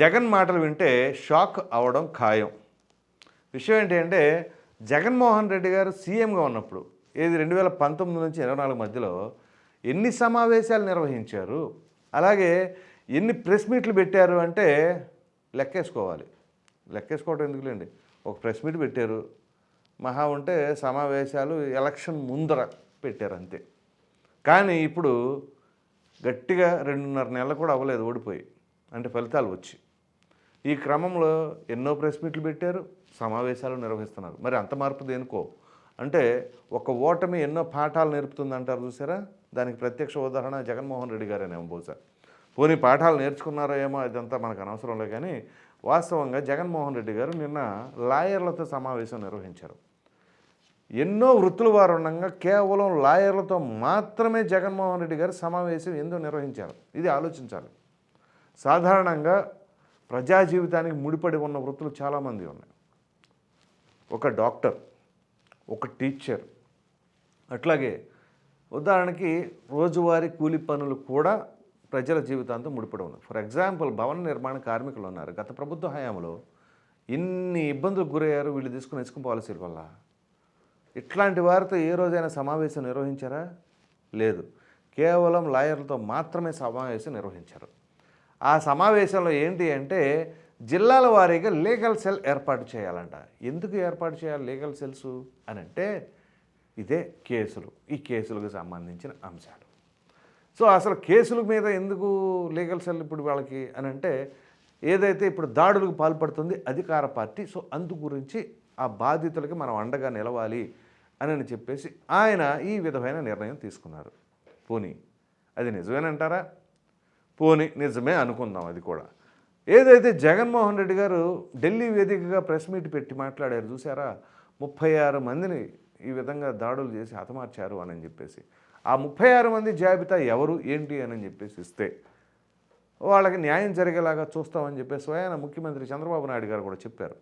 జగన్ మాటలు వింటే షాక్ అవడం ఖాయం. విషయం ఏంటి అంటే జగన్మోహన్ రెడ్డి గారు సీఎంగా ఉన్నప్పుడు ఏది రెండు వేల పంతొమ్మిది నుంచి ఇరవై నాలుగు మధ్యలో ఎన్ని సమావేశాలు నిర్వహించారు అలాగే ఎన్ని ప్రెస్ మీట్లు పెట్టారు అంటే లెక్కేసుకోవాలి. లెక్కేసుకోవడం ఎందుకులేండి? ఒక ప్రెస్ మీట్ పెట్టారు. మహా ఉంటే సమావేశాలు ఎలక్షన్ ముందర పెట్టారు అంతే. కానీ ఇప్పుడు గట్టిగా రెండున్నర నెలలు కూడా అవ్వలేదు ఓడిపోయి. అంటే ఫలితాలు వచ్చి. ఈ క్రమంలో ఎన్నో ప్రెస్ మీట్లు పెట్టారు సమావేశాలు నిర్వహిస్తున్నారు. మరి అంత మార్పు దేనికో? అంటే ఒక ఓటమి ఎన్నో పాఠాలు నేర్పుతుంది అంటారు చూసారా? దానికి ప్రత్యక్ష ఉదాహరణ జగన్మోహన్ రెడ్డి గారేనేమో బహుశా. పోనీ పాఠాలు నేర్చుకున్నారో ఏమో ఇదంతా మనకు అనవసరం లేదు కానీ వాస్తవంగా జగన్మోహన్ రెడ్డి గారు నిన్న లాయర్లతో సమావేశం నిర్వహించారు. ఎన్నో వృత్తుల వారు ఉండగా కేవలం లాయర్లతో మాత్రమే జగన్మోహన్ రెడ్డి గారు సమావేశం ఎందుకు నిర్వహించారు? ఇది ఆలోచించాలి. సాధారణంగా ప్రజా జీవితానికి ముడిపడి ఉన్న వృత్తులు చాలామంది ఉన్నాయి. ఒక డాక్టర్ ఒక టీచర్ అట్లాగే ఉదాహరణకి రోజువారీ కూలి పనులు కూడా ప్రజల జీవితాంతో ముడిపడి ఉన్నాయి. ఫర్ ఎగ్జాంపుల్ భవన నిర్మాణ కార్మికులు ఉన్నారు. గత ప్రభుత్వ హయాంలో ఇన్ని ఇబ్బందులకు గురయ్యారు వీళ్ళు తీసుకున్న ఇసుక పాలసీల వల్ల. ఇట్లాంటి వారితో ఏ రోజైనా సమావేశం నిర్వహించారా? లేదు. కేవలం లాయర్లతో మాత్రమే సమావేశం నిర్వహించారు. ఆ సమావేశంలో ఏంటి అంటే జిల్లాల వారీగా లీగల్ సెల్ ఏర్పాటు చేయాలంట. ఎందుకు ఏర్పాటు చేయాలి లీగల్ సెల్స్ అని అంటే ఇదే కేసులు. ఈ కేసులకు సంబంధించిన అంశాలు. సో అసలు కేసుల మీద ఎందుకు లీగల్ సెల్ ఇప్పుడు వాళ్ళకి అని అంటే ఏదైతే ఇప్పుడు దాడులకు పాల్పడుతుంది అధికార పార్టీ సో అందు గురించి ఆ బాధితులకి మనం అండగా నిలవాలి అని అని చెప్పేసి ఆయన ఈ విధమైన నిర్ణయం తీసుకున్నారు. పోనీ అది నిజమేనంటారా? పోనీ నిజమే అనుకుందాం అది కూడా. ఏదైతే జగన్మోహన్ రెడ్డి గారు ఢిల్లీ వేదికగా ప్రెస్ మీట్ పెట్టి మాట్లాడారు చూసారా ముప్పై ఆరు మందిని ఈ విధంగా దాడులు చేసి హతమార్చారు అని చెప్పేసి. ఆ ముప్పై ఆరు మంది జాబితా ఎవరు ఏంటి అని చెప్పేసి ఇస్తే. వాళ్ళకి న్యాయం జరిగేలాగా చూస్తామని చెప్పేసి స్వయాన ముఖ్యమంత్రి చంద్రబాబు నాయుడు గారు కూడా చెప్పారు.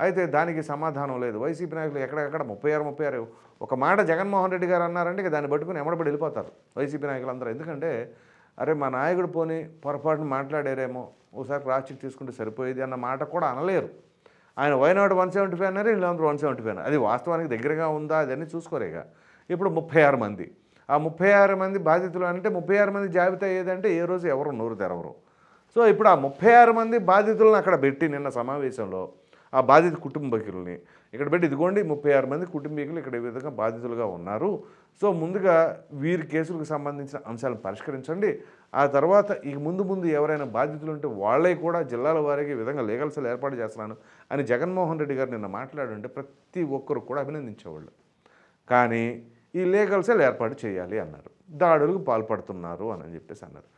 అయితే దానికి సమాధానం లేదు. వైసీపీ నాయకులు ఎక్కడెక్కడ ముప్పై ఆరు ముప్పై ఆరు ఒక మాట జగన్మోహన్ రెడ్డి గారు అన్నారంటే దాన్ని పట్టుకుని ఎమడబడి వెళ్ళిపోతారు వైసీపీ నాయకులు అందరూ ఎందుకంటే అరే మా నాయకుడు పోని పొరపాటున మాట్లాడారేమో ఒకసారి క్రాస్ చెక్ తీసుకుంటే సరిపోయేది అన్న మాట కూడా అనలేరు. ఆయన వైనాడు వన్ సెవెంటీ ఫైవ్ అన్నారు వీళ్ళందరూ వన్ సెవెంటీ ఫైవ్ అది వాస్తవానికి దగ్గరగా ఉందా అదని చూసుకోరేగా ఇప్పుడు ముప్పై ఆరు మంది. ఆ ముప్పై ఆరు మంది బాధితులు అంటే ముప్పై ఆరు మంది జాబితా ఏదంటే ఏ రోజు ఎవరు నోరు తెరవరు. సో ఇప్పుడు ఆ ముప్పై ఆరు మంది బాధితులను అక్కడ పెట్టి నిన్న సమావేశంలో ఆ బాధిత కుటుంబీకుల్ని. ఇక్కడ పెట్టి ఇదిగోండి ముప్పై ఆరు మంది కుటుంబీకులు ఇక్కడ ఈ విధంగా బాధితులుగా ఉన్నారు. సో ముందుగా వీరి కేసులకు సంబంధించిన అంశాలను పరిష్కరించండి. ఆ తర్వాత ఇక ముందు ముందు ఎవరైనా బాధితులు ఉంటే వాళ్ళే కూడా జిల్లాల వారికి విధంగా లీగల్ సెల్ ఏర్పాటు చేస్తున్నాను అని జగన్మోహన్ రెడ్డి గారు నిన్న మాట్లాడుంటే ప్రతి ఒక్కరు కూడా అభినందించేవాళ్ళు. కానీ ఈ లీగల్ సెల్ ఏర్పాటు చేయాలి అన్నారు. దాడులకు పాల్పడుతున్నారు అని చెప్పేసి అన్నారు.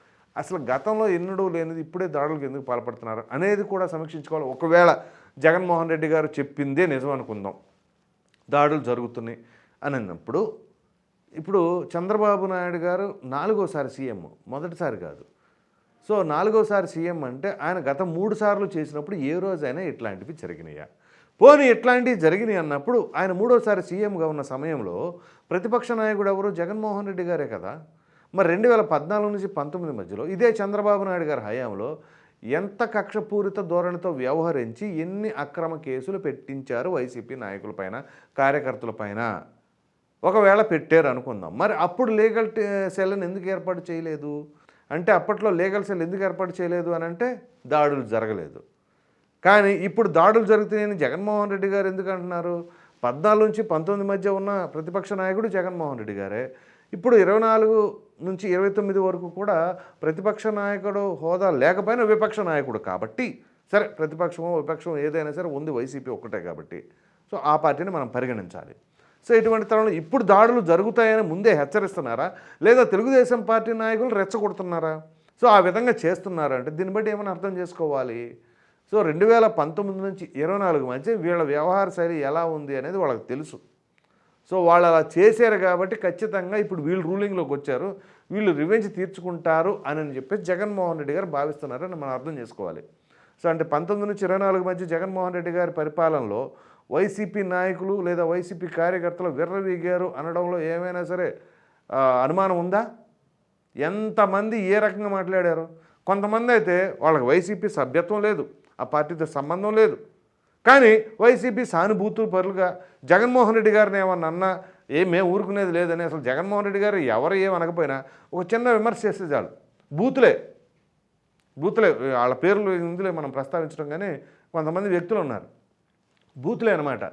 అసలు గతంలో ఎన్నడూ లేనిది ఇప్పుడే దాడులకు ఎందుకు పాల్పడుతున్నారు అనేది కూడా సమీక్షించుకోవాలి. ఒకవేళ జగన్మోహన్ రెడ్డి గారు చెప్పిందే నిజం అనుకుందాం. దాడులు జరుగుతున్నాయి అని అన్నప్పుడు ఇప్పుడు చంద్రబాబు నాయుడు గారు నాలుగోసారి సీఎం మొదటిసారి కాదు. సో నాలుగోసారి సీఎం అంటే ఆయన గత మూడు సార్లు చేసినప్పుడు ఏ రోజైనా ఇట్లాంటివి జరిగినాయా? పోనీ ఇట్లాంటివి జరిగినాయి అన్నప్పుడు ఆయన మూడోసారి సీఎంగా ఉన్న సమయంలో ప్రతిపక్ష నాయకుడు ఎవరు? జగన్మోహన్ రెడ్డి గారే కదా. మరి రెండు వేల పద్నాలుగు నుంచి పంతొమ్మిది మధ్యలో ఇదే చంద్రబాబు నాయుడు గారి హయాంలో ఎంత కక్షపూరిత ధోరణితో వ్యవహరించి ఎన్ని అక్రమ కేసులు పెట్టించారు వైసీపీ నాయకులపైన కార్యకర్తలపైన ఒకవేళ పెట్టారు అనుకుందాం. మరి అప్పుడు లీగల్ సెల్ని ఎందుకు ఏర్పాటు చేయలేదు? అంటే అప్పట్లో లీగల్ సెల్ ఎందుకు ఏర్పాటు చేయలేదు అని అంటే దాడులు జరగలేదు. కానీ ఇప్పుడు దాడులు జరుగుతున్నాయని జగన్మోహన్ రెడ్డి గారు ఎందుకు అంటున్నారు? పద్నాలుగు నుంచి పంతొమ్మిది మధ్య ఉన్న ప్రతిపక్ష నాయకుడు జగన్మోహన్ రెడ్డి గారే. ఇప్పుడు ఇరవై నాలుగు నుంచి ఇరవై తొమ్మిది వరకు కూడా ప్రతిపక్ష నాయకుడు హోదా లేకపోయినా విపక్ష నాయకుడు కాబట్టి సరే ప్రతిపక్షమో విపక్షం ఏదైనా సరే ఉంది వైసీపీ ఒక్కటే కాబట్టి. సో ఆ పార్టీని మనం పరిగణించాలి. సో ఇటువంటి తరంలో ఇప్పుడు దాడులు జరుగుతాయని ముందే హెచ్చరిస్తున్నారా? లేదా తెలుగుదేశం పార్టీ నాయకులు రెచ్చగొడుతున్నారా? సో ఆ విధంగా చేస్తున్నారా అంటే దీన్ని బట్టి ఏమైనా అర్థం చేసుకోవాలి? సో రెండు వేల పంతొమ్మిది నుంచి ఇరవై నాలుగు మధ్య వీళ్ళ వ్యవహార శైలి ఎలా ఉంది అనేది వాళ్ళకి తెలుసు. సో వాళ్ళు అలా చేశారు కాబట్టి ఖచ్చితంగా ఇప్పుడు వీళ్ళు రూలింగ్లోకి వచ్చారు. వీళ్ళు రివెంజ్ తీర్చుకుంటారు అని చెప్పేసి జగన్మోహన్ రెడ్డి గారు భావిస్తున్నారని మనం అర్థం చేసుకోవాలి. సో అంటే పంతొమ్మిది నుంచి ఇరవై నాలుగు మధ్య జగన్మోహన్ రెడ్డి గారి పరిపాలనలో వైసీపీ నాయకులు లేదా వైసీపీ కార్యకర్తలు విర్రవీగారు అనడంలో ఏమైనా సరే అనుమానం ఉందా? ఎంతమంది ఏ రకంగా మాట్లాడారు? కొంతమంది అయితే వాళ్ళకి వైసీపీ సభ్యత్వం లేదు ఆ పార్టీతో సంబంధం లేదు. కానీ వైసీపీ సానుభూతులు పరులుగా జగన్మోహన్ రెడ్డి గారిని ఏమన్నా అన్నా ఏ మేము ఊరుకునేది లేదని అసలు జగన్మోహన్ రెడ్డి గారు ఎవరు ఏమనకపోయినా ఒక చిన్న విమర్శ చేస్తే చాలు. బూతులే. బూతులే. వాళ్ళ పేర్లు ఇందులో మనం ప్రస్తావించడం కానీ కొంతమంది వ్యక్తులు ఉన్నారు. బూతులే అనమాట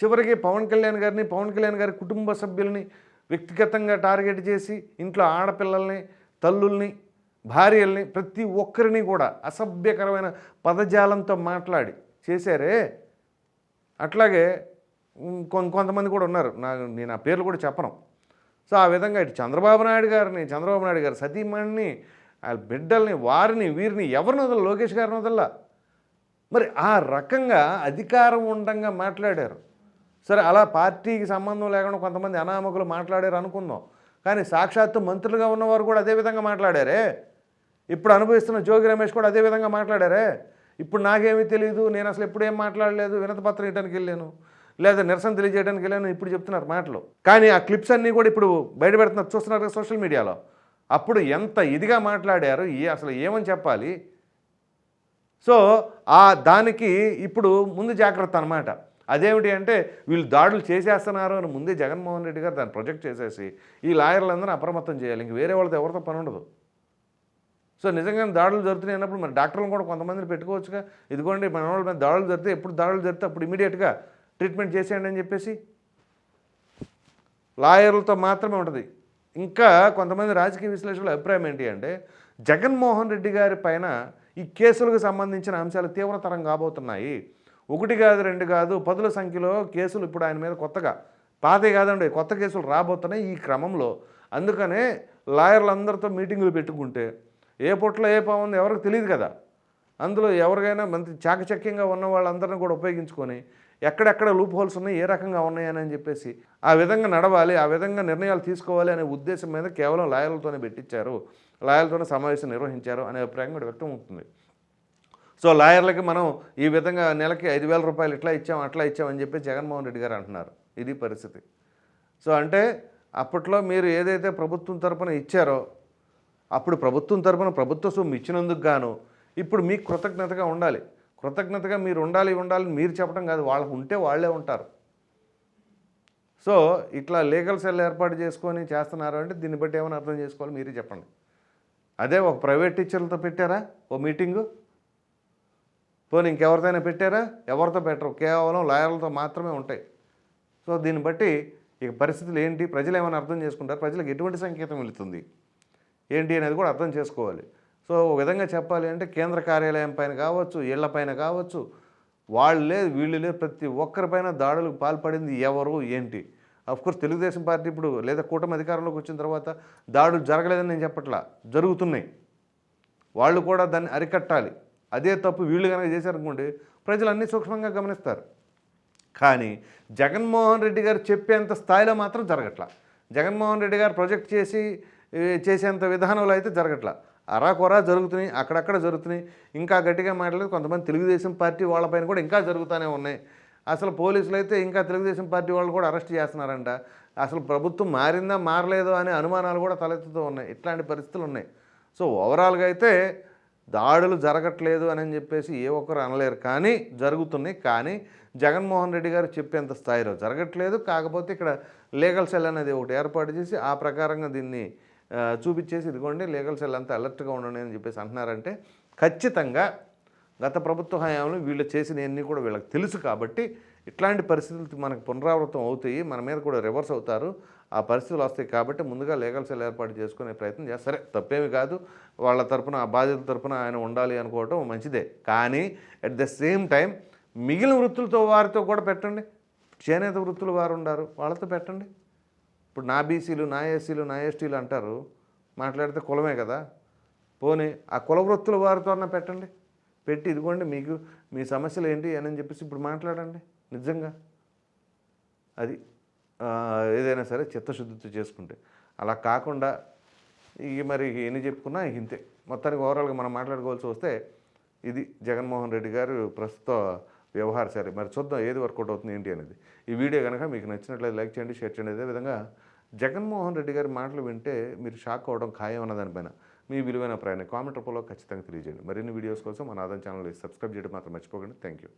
చివరికి పవన్ కళ్యాణ్ గారిని పవన్ కళ్యాణ్ గారి కుటుంబ సభ్యుల్ని వ్యక్తిగతంగా టార్గెట్ చేసి ఇంట్లో ఆడపిల్లల్ని తల్లుల్ని భార్యల్ని ప్రతి ఒక్కరిని కూడా అసభ్యకరమైన పదజాలంతో మాట్లాడి చేశారే? అట్లాగే కొంతమంది కూడా ఉన్నారు. నా నేను ఆ పేర్లు కూడా చెప్పను. సో ఆ విధంగా ఇటు చంద్రబాబు నాయుడు గారిని చంద్రబాబు నాయుడు గారి సతీమణిని ఆ బిడ్డల్ని వారిని వీరిని ఎవరిని వదల లోకేష్ గారిని వదల్లా మరి ఆ రకంగా అధికారం ఉండంగా మాట్లాడారు. సరే అలా పార్టీకి సంబంధం లేకుండా కొంతమంది అనామకులు మాట్లాడారు అనుకుందాం. కానీ సాక్షాత్తు మంత్రులుగా ఉన్నవారు కూడా అదే విధంగా మాట్లాడారే? ఇప్పుడు అనుభవిస్తున్న జోగి రమేష్ కూడా అదే విధంగా మాట్లాడారే? ఇప్పుడు నాకేమీ తెలియదు నేను అసలు ఎప్పుడు ఏం మాట్లాడలేదు వినతపత్రం ఇవ్వడానికి వెళ్ళాను లేదా నిరసన తెలియజేయడానికి వెళ్ళాను ఇప్పుడు చెప్తున్నారు మాటలు. కానీ ఆ క్లిప్స్ అన్నీ కూడా ఇప్పుడు బయట పెడుతున్నారు చూస్తున్నారు కదా సోషల్ మీడియాలో. అప్పుడు ఎంత ఇదిగా మాట్లాడారు ఏ అసలు ఏమని చెప్పాలి? సో ఆ దానికి ఇప్పుడు ముందు జాగ్రత్త అనమాట అదేమిటి అంటే వీళ్ళు దాడులు చేసేస్తున్నారు అని ముందే జగన్మోహన్ రెడ్డి గారు దాన్ని ప్రొజెక్ట్ చేసేసి ఈ లాయర్లందరూ అప్రమత్తం చేయాలి. ఇంక వేరే వాళ్ళతో ఎవరితో పని ఉండదు. సో నిజంగానే దాడులు జరుగుతున్నాయి అన్నప్పుడు మరి డాక్టర్లను కూడా కొంతమందిని పెట్టుకోవచ్చుగా. ఇదిగోండి మన వాళ్ళ మీద దాడులు జరిగితే ఎప్పుడు దాడులు జరిగితే అప్పుడు ఇమీడియట్గా ట్రీట్మెంట్ చేసేయండి అని చెప్పేసి లాయర్లతో మాత్రమే ఉంటుంది. ఇంకా కొంతమంది రాజకీయ విశ్లేషకుల అభిప్రాయం ఏంటి అంటే జగన్మోహన్ రెడ్డి గారి పైన ఈ కేసులకు సంబంధించిన అంశాలు తీవ్రతరం కాబోతున్నాయి. ఒకటి కాదు రెండు కాదు పదుల సంఖ్యలో కేసులు ఇప్పుడు ఆయన మీద కొత్తగా పాతే కాదండి కొత్త కేసులు రాబోతున్నాయి ఈ క్రమంలో. అందుకనే లాయర్లందరితో మీటింగులు పెట్టుకుంటే ఏ పొట్లో ఏ పావుంది ఎవరికి తెలియదు కదా. అందులో ఎవరికైనా మంచి చాకచక్యంగా ఉన్న వాళ్ళందరిని కూడా ఉపయోగించుకొని ఎక్కడెక్కడ లూప్ హోల్స్ ఉన్నాయి ఏ రకంగా ఉన్నాయని అని చెప్పేసి ఆ విధంగా నడవాలి ఆ విధంగా నిర్ణయాలు తీసుకోవాలి అనే ఉద్దేశం మీద కేవలం లాయర్లతోనే పెట్టించారు. లాయర్లతోనే సమావేశం నిర్వహించారు అనే అభిప్రాయం కూడా వ్యక్తం అవుతుంది. సో లాయర్లకి మనం ఈ విధంగా నెలకి ఐదు వేల రూపాయలు ఇట్లా ఇచ్చాం అట్లా ఇచ్చామని చెప్పి జగన్మోహన్ రెడ్డి గారు అంటున్నారు. ఇది పరిస్థితి. సో అంటే అప్పట్లో మీరు ఏదైతే ప్రభుత్వం తరపున ఇచ్చారో అప్పుడు ప్రభుత్వం తరపున ప్రభుత్వ సొమ్ము ఇచ్చినందుకు గాను ఇప్పుడు మీకు కృతజ్ఞతగా ఉండాలి. కృతజ్ఞతగా మీరు ఉండాలి ఉండాలి మీరు చెప్పడం కాదు వాళ్ళకు ఉంటే వాళ్ళే ఉంటారు. సో ఇట్లా లీగల్ సెల్ ఏర్పాటు చేసుకొని చేస్తున్నారు అంటే దీన్ని బట్టి ఏమైనా అర్థం చేసుకోవాలి మీరే చెప్పండి. అదే ఒక ప్రైవేట్ టీచర్లతో పెట్టారా? ఓ మీటింగు? పోనీ ఇంకెవరితోనే పెట్టారా? ఎవరితో పెట్టరు కేవలం లాయర్లతో మాత్రమే ఉంటాయి. సో దీన్ని బట్టి ఇక పరిస్థితులు ఏంటి? ప్రజలు ఏమైనా అర్థం చేసుకుంటారు? ప్రజలకు ఎటువంటి సంకేతం వెళుతుంది? ఏంటి అనేది కూడా అర్థం చేసుకోవాలి. సో ఒక విధంగా చెప్పాలి అంటే కేంద్ర కార్యాలయం పైన కావచ్చు ఇళ్ళ పైన కావచ్చు వాళ్ళు లేదు వీళ్ళు లేదు ప్రతి ఒక్కరిపైన దాడులకు పాల్పడింది ఎవరు ఏంటి? కోర్స్ తెలుగుదేశం పార్టీ ఇప్పుడు లేదా కూటమి అధికారంలోకి వచ్చిన తర్వాత దాడులు జరగలేదని నేను చెప్పట్లా జరుగుతున్నాయి. వాళ్ళు కూడా దాన్ని అరికట్టాలి. అదే తప్పు వీళ్ళు కనుక చేశారనుకోండి ప్రజలు అన్నీ సూక్ష్మంగా గమనిస్తారు. కానీ జగన్మోహన్ రెడ్డి గారు చెప్పేంత స్థాయిలో మాత్రం జరగట్లా. జగన్మోహన్ రెడ్డి గారు ప్రొజెక్ట్ చేసి చేసేంత విధానంలో అయితే జరగట్లా. అరాకొరా జరుగుతున్నాయి అక్కడక్కడ జరుగుతున్నాయి. ఇంకా గట్టిగా మాట్లాడి కొంతమంది తెలుగుదేశం పార్టీ వాళ్ళపైన కూడా ఇంకా జరుగుతూనే ఉన్నాయి. అసలు పోలీసులు అయితే ఇంకా తెలుగుదేశం పార్టీ వాళ్ళు కూడా అరెస్ట్ చేస్తున్నారంట. అసలు ప్రభుత్వం మారిందా మారలేదో అనే అనుమానాలు కూడా తలెత్తుతూ ఉన్నాయి. ఇట్లాంటి పరిస్థితులు ఉన్నాయి. సో ఓవరాల్గా అయితే దాడులు జరగట్లేదు అని చెప్పేసి ఏ ఒక్కరు అనలేరు. కానీ జరుగుతున్నాయి. కానీ జగన్మోహన్ రెడ్డి గారు చెప్పేంత స్థాయిలో జరగట్లేదు. కాకపోతే ఇక్కడ లీగల్ సెల్ అనేది ఒకటి ఏర్పాటు చేసి ఆ ప్రకారంగా దీన్ని చూపించేసి ఇదిగోండి లీగల్ సెల్ అంతా అలర్ట్గా ఉండండి అని చెప్పేసి అంటున్నారంటే ఖచ్చితంగా గత ప్రభుత్వ హయాంలో వీళ్ళు చేసినవన్నీ కూడా వీళ్ళకి తెలుసు కాబట్టి ఇట్లాంటి పరిస్థితులు మనకు పునరావృతం అవుతాయి మన మీద కూడా రివర్స్ అవుతారు ఆ పరిస్థితులు వస్తాయి కాబట్టి ముందుగా లీగల్ సెల్ ఏర్పాటు చేసుకునే ప్రయత్నం చేస్తారు. సరే తప్పేమి కాదు వాళ్ళ తరపున ఆ బాధ్యత తరపున ఆయన ఉండాలి అనుకోవటం మంచిదే. కానీ అట్ ద సేమ్ టైం మిగిలిన వృత్తులతో వారితో కూడా పెట్టండి చేనేత వృత్తులు వారు ఉండారు వాళ్ళతో పెట్టండి. ఇప్పుడు నా బీసీలు నా ఎస్సీలు నా ఎస్టీలు అంటారు మాట్లాడితే కులమే కదా. పోనీ ఆ కుల వృత్తుల వారితో అన్న పెట్టండి. పెట్టి ఇదిగోండి మీకు మీ సమస్యలు ఏంటి అని చెప్పేసి ఇప్పుడు మాట్లాడండి నిజంగా. అది ఏదైనా సరే చిత్తశుద్ధితో చేసుకుంటే. అలా కాకుండా ఇక మరి ఎన్ని చెప్పుకున్నా ఇంతే. మొత్తానికి ఓవరాల్గా మనం మాట్లాడుకోవాల్సి వస్తే ఇది జగన్మోహన్ రెడ్డి గారు ప్రస్తుత వ్యవహార సరే. మరి చూద్దాం ఏది వర్కౌట్ అవుతుంది ఏంటి అనేది. ఈ వీడియో కనుక మీకు నచ్చినట్లయితే లైక్ చేయండి షేర్ చేయండి. అదేవిధంగా జగన్మోహన్ రెడ్డి గారి మాటలు వింటే మీరు షాక్ అవ్వడం ఖాయం అన్న దానిపైన మీ విలువైన ప్రయాణం కామెంట్ రూపంలో ఖచ్చితంగా తెలియజేయండి. మరిన్ని వీడియోస్ కోసం మన ఆదాయం ఛానల్ సబ్స్క్రైబ్ చేయడం మాత్రం మర్చిపోకండి. Thank you